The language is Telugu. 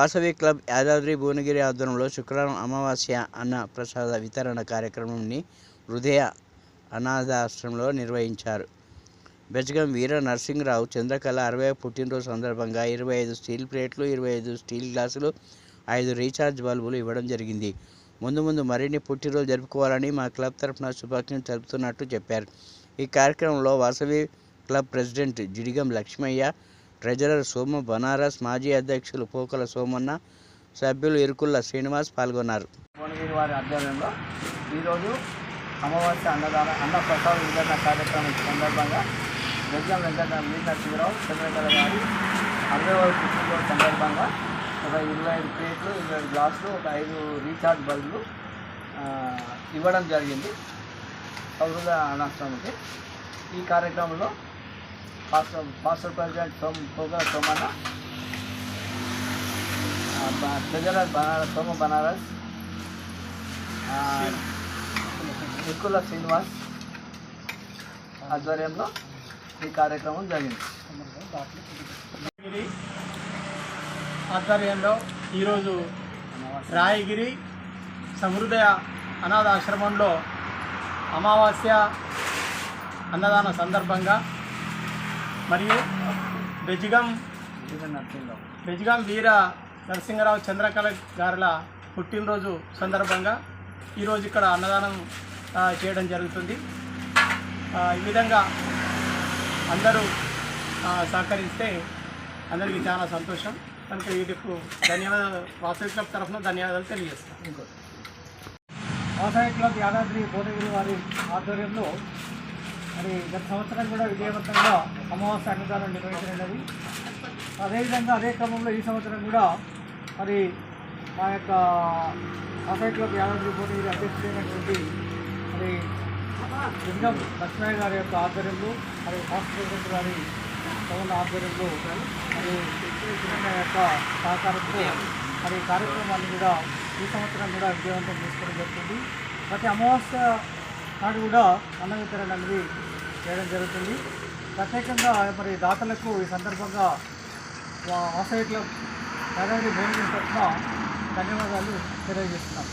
వాసవి క్లబ్ యాదాద్రి భువనగిరి ఆధ్వర్యంలో శుక్రవారం అమావాస్య అన్న ప్రసాద వితరణ కార్యక్రమాన్ని హృదయ అనాథాశ్రమంలో నిర్వహించారు. బెజగం వీర నరసింహరావు చంద్రకళ అరవై పుట్టినరోజు సందర్భంగా ఇరవై ఐదు స్టీల్ ప్లేట్లు ఇరవై ఐదు స్టీల్ గ్లాసులు ఐదు రీఛార్జ్ బల్బులు ఇవ్వడం జరిగింది. ముందు ముందు మరిన్ని పుట్టినరోజు జరుపుకోవాలని మా క్లబ్ తరఫున శుభాకాంక్షలు తెలుపుతున్నట్టు చెప్పారు. ఈ కార్యక్రమంలో Vasavi club president Jidigam Lakshmaiah treasurer Soma Banaras మాజీ అధ్యక్షులు పోకల సోమన్న సభ్యులు ఇరుకుల్ల శ్రీనివాస్ పాల్గొన్నారు. వారి ఆధ్వర్యంలో ఈరోజు అమావాస్య అన్నదాన అన్న ప్రసాద వితరణ కార్యక్రమం సందర్భంగా వెంకట వెంకట మీనా నరసింహరావు చంద్రకళ గారి అరవై పుట్టినరోజు సందర్భంగా ఒక ఇరవై ఐదు ప్లేట్లు ఇరవై గ్లాసులు ఒక ఐదు రీఛార్జ్ బల్బులు ఇవ్వడం జరిగింది. సౌహృద అనాశ్రమంకి ఈ కార్యక్రమంలో పాస్టర్ పాస్టర్ ప్రెసిడెంట్ సోమ పోగా సోమన్న ఆ, ట్రెజరర్ బనారస్ సోమ బనారస్ నిక్కుల శ్రీనివాస్ ఆధ్వర్యంలో ఈ కార్యక్రమం జరిగింది. ఆధ్వర్యంలో ఈరోజు రాయగిరి సమృదయ అనాథ ఆశ్రమంలో అమావాస్య అన్నదాన సందర్భంగా మరియు బెజిగం బెజిగం వీర నరసింహరావు చంద్రకళ గారుల పుట్టినరోజు సందర్భంగా ఈరోజు ఇక్కడ అన్నదానం చేయడం జరుగుతుంది. ఈ విధంగా అందరూ సహకరిస్తే అందరికీ చాలా సంతోషం. కనుక వీటికి ధన్యవాదాలు వాసవి క్లబ్ తరఫున ధన్యవాదాలు తెలియజేస్తాను ఇంకోటి వాసవి క్లబ్ యాదాద్రి భువనగిరి వారి ఆధ్వర్యంలో మరి గత సంవత్సరం కూడా విజయవంతంగా అమావాస్య అన్నదానం నిర్వహించినది అదేవిధంగా అదే క్రమంలో ఈ సంవత్సరం కూడా మరి మా యొక్క వాసవి క్లబ్ యాదాద్రి భువనగిరి అధ్యక్షుడైనటువంటి మరి లింగం లక్ష్మయ్య గారి యొక్క ఆధ్వర్యంలో మరి రాష్ట్ర ప్రెసిడెంట్ గారి పవన్ ఆధ్వర్యంలో మరి చిన్న యొక్క సహకారంతో మరి కార్యక్రమాన్ని కూడా ఈ సంవత్సరం కూడా విజయవంతం చేసుకోవడం జరుగుతుంది. ప్రతి అమావాస్య నాడు కూడా అన్న వితరణ అనేది చేయడం జరుగుతుంది. ప్రత్యేకంగా మరి దాతలకు ఈ సందర్భంగా వాసవి క్లబ్ యాదాద్రి తరఫున ధన్యవాదాలు తెలియజేస్తున్నాం.